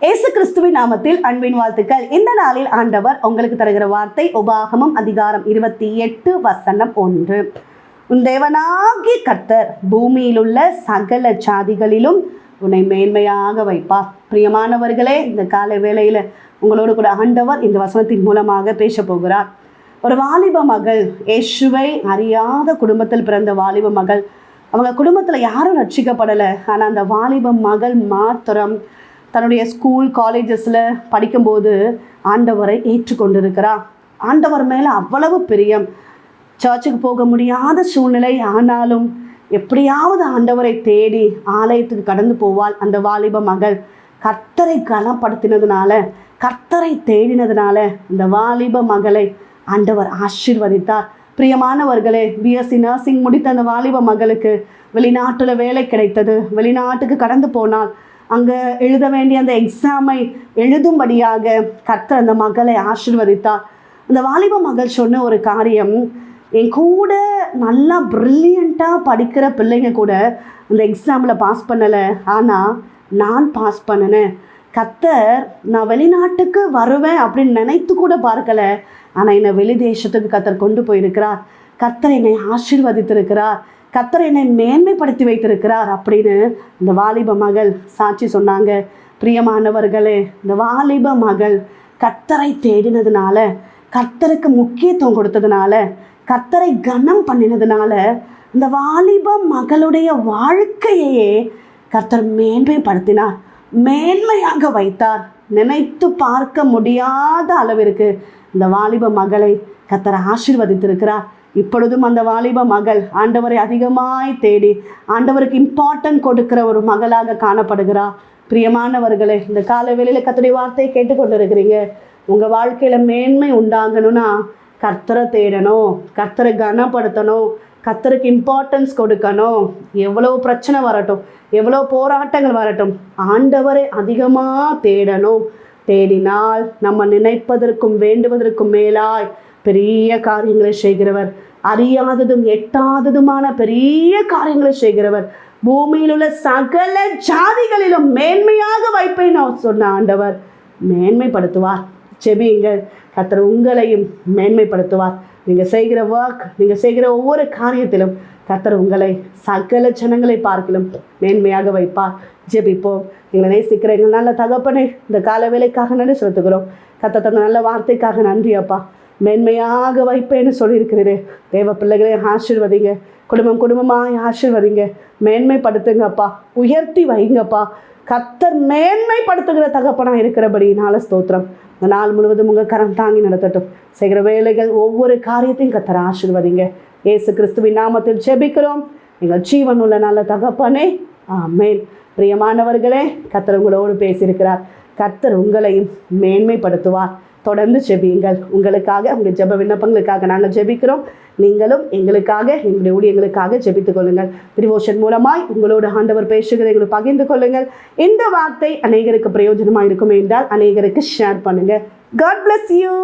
இயேசு கிறிஸ்துவின் நாமத்தில் அன்பின் வாழ்த்துக்கள். இந்த நாளில் ஆண்டவர் உங்களுக்கு தருகிற வார்த்தை உபாகமம் அதிகாரம் இருபத்தி எட்டு வசனம் ஒன்று. உன் தேவனாகிய கர்த்தர் பூமியிலுள்ள சகல ஜாதிகளிலும் உன்னை மேன்மையாக வைப்பார். பிரியமானவர்களே இந்த காலை வேளையில் உங்களோடு கூட ஆண்டவர் இந்த வசனத்தின் மூலமாக பேச போகிறார். ஒரு வாலிப மகள் யேசுவை அறியாத குடும்பத்தில் பிறந்த வாலிப மகள். அவங்க குடும்பத்தில் யாரும் ரட்சிக்கப்படலை. ஆனால் அந்த வாலிப மகள் மாத்திரம் தன்னுடைய ஸ்கூல் காலேஜஸில் படிக்கும்போது ஆண்டவரை ஏற்றுக்கொண்டிருக்கிறார். ஆண்டவர் மேலே அவ்வளவு பிரியம். சர்ச்சுக்கு போக முடியாத சூழ்நிலை ஆனாலும் எப்படியாவது ஆண்டவரை தேடி ஆலயத்துக்கு கடந்து போவாள் அந்த வாலிப மகள். கர்த்தரை கனப்படுத்தினதுனால கர்த்தரை தேடினதுனால இந்த வாலிப மகளை ஆண்டவர் ஆசீர்வதித்தார். பிரியமானவர்களே பிஎஸ்சி நர்சிங் முடித்த அந்த வாலிப மகளுக்கு வெளிநாட்டில் வேலை கிடைத்தது. வெளிநாட்டுக்கு கடந்து போனால் அங்கே எழுத வேண்டிய அந்த எக்ஸாமை எழுதும்படியாக கர்த்தர் அந்த மகளை ஆசிர்வதித்தார். அந்த வாலிப மகள் சொன்ன ஒரு காரியம் என் கூட நல்லா ப்ரில்லியண்ட்டாக படிக்கிற பிள்ளைங்க கூட அந்த எக்ஸாமில் பாஸ் பண்ணலை. ஆனால் நான் பாஸ் பண்ணினேன். கத்தர் நான் வெளிநாட்டுக்கு வருவேன் அப்படின்னு நினைத்து கூட பார்க்கல. ஆனால் என்னை வெளி தேசத்துக்கு கத்தர் கொண்டு போயிருக்கிறார். கத்தர் என்னை ஆசீர்வதித்திருக்கிறார். கத்தர் என்னை மேன்மைப்படுத்தி வைத்திருக்கிறார் அப்படின்னு இந்த வாலிப மகள் சாட்சி சொன்னாங்க. பிரியமானவர்களே இந்த வாலிப மகள் கத்தரை தேடினதுனால கர்த்தருக்கு முக்கியத்துவம் கொடுத்ததுனால கர்த்தரை கனம் பண்ணினதுனால இந்த வாலிப மகளுடைய வாழ்க்கையையே கர்த்தர் மேன்மைப்படுத்தினார். மேன்மையாக வைத்தார். நினைத்து பார்க்க முடியாத அளவிற்கு இந்த வாலிப மகளை கர்த்தர் ஆசீர்வதித்திருக்கிறார். இப்பொழுதும் அந்த வாலிப மகள் ஆண்டவரை அதிகமாய் தேடி ஆண்டவருக்கு இம்பார்ட்டன்ட் கொடுக்கிற ஒரு மகளாக காணப்படுகிறார் பிரியமானவர்களே இந்த கால வேளையில் கத்துடைய வார்த்தையை கேட்டுக்கொண்டிருக்கிறீங்க உங்கள் வாழ்க்கையில் மேன்மை உண்டாகணும்னா கர்த்தரை தேடணும் கர்த்தரை கனப்படுத்தணும் கர்த்தருக்கு இம்பார்ட்டன்ஸ் கொடுக்கணும். எவ்வளோ பிரச்சனை வரட்டும் எவ்வளோ போராட்டங்கள் வரட்டும் ஆண்டவரை அதிகமாக தேடணும். தேடினால் நம்ம நினைப்பதற்கும் வேண்டுவதற்கும் மேலாய் பெரிய காரியங்களை செய்கிறவர். அறியாததும் எட்டாததுமான பெரிய காரியங்களை செய்கிறவர். பூமியில் உள்ள சகல ஜாதிகளிலும் மேன்மையாக வைப்பேன் சொன்ன ஆண்டவர். மேன்மைப்படுத்துவார். செபியுங்கள். கர்த்தர் உங்களையும் மேன்மைப்படுத்துவார். நீங்கள் செய்கிற ஒர்க் நீங்கள் செய்கிற ஒவ்வொரு காரியத்திலும் கத்தர் உங்களை சகல ஜனங்களை பார்க்கலும் மேன்மையாக வைப்பார். ஜெபிப்போம். எங்களை நேசிக்கிற எங்கள் நல்ல தகப்பனே இந்த கால வேலைக்காக நன்றி செலுத்துகிறோம். கத்த தந்த நல்ல வார்த்தைக்காக நன்றி அப்பா. மேன்மையாக வைப்பேன்னு சொல்லியிருக்கிறீரே. தேவ பிள்ளைகளே ஆசிர்வதிங்க. குடும்பம் குடும்பமாக ஆசிர்வதிங்க. மேன்மைப்படுத்துங்கப்பா. உயர்த்தி வைங்கப்பா. கத்தர் மேன்மைப்படுத்துகிற தகப்பனாக இருக்கிறபடினால ஸ்தோத்திரம். இந்த நாள் முழுவதும் உங்கள் கரம் தாங்கி நடத்தட்டும். செய்கிற வேலைகள் ஒவ்வொரு காரியத்தையும் கத்தர் ஆசிர்வதிங்க. ஏசு கிறிஸ்துவின் நாமத்தில் செபிக்கிறோம் எங்கள் ஜீவன் உள்ள நல்ல தகப்பனே. ஆமேன். பிரியமானவர்களே கத்தர் உங்களோடு பேசியிருக்கிறார். கர்த்தர் உங்களையும் மேன்மைப்படுத்துவார். தொடர்ந்து ஜெபியுங்கள். உங்களுக்காக உங்கள் ஜெப விண்ணப்பங்களுக்காக நாங்கள் ஜெபிக்கிறோம். நீங்களும் எங்களுக்காக எங்களுடைய ஊழியங்களுக்காக ஜெபித்துக் கொள்ளுங்கள். திரிவோஷன் மூலமாய் உங்களோட ஆண்டவர் பேசுகிறதை எங்களை பகிர்ந்து கொள்ளுங்கள். இந்த வார்த்தை அநேகருக்கு பிரயோஜனமாக இருக்கும் என்றால் அநேகருக்கு ஷேர் பண்ணுங்கள். God bless you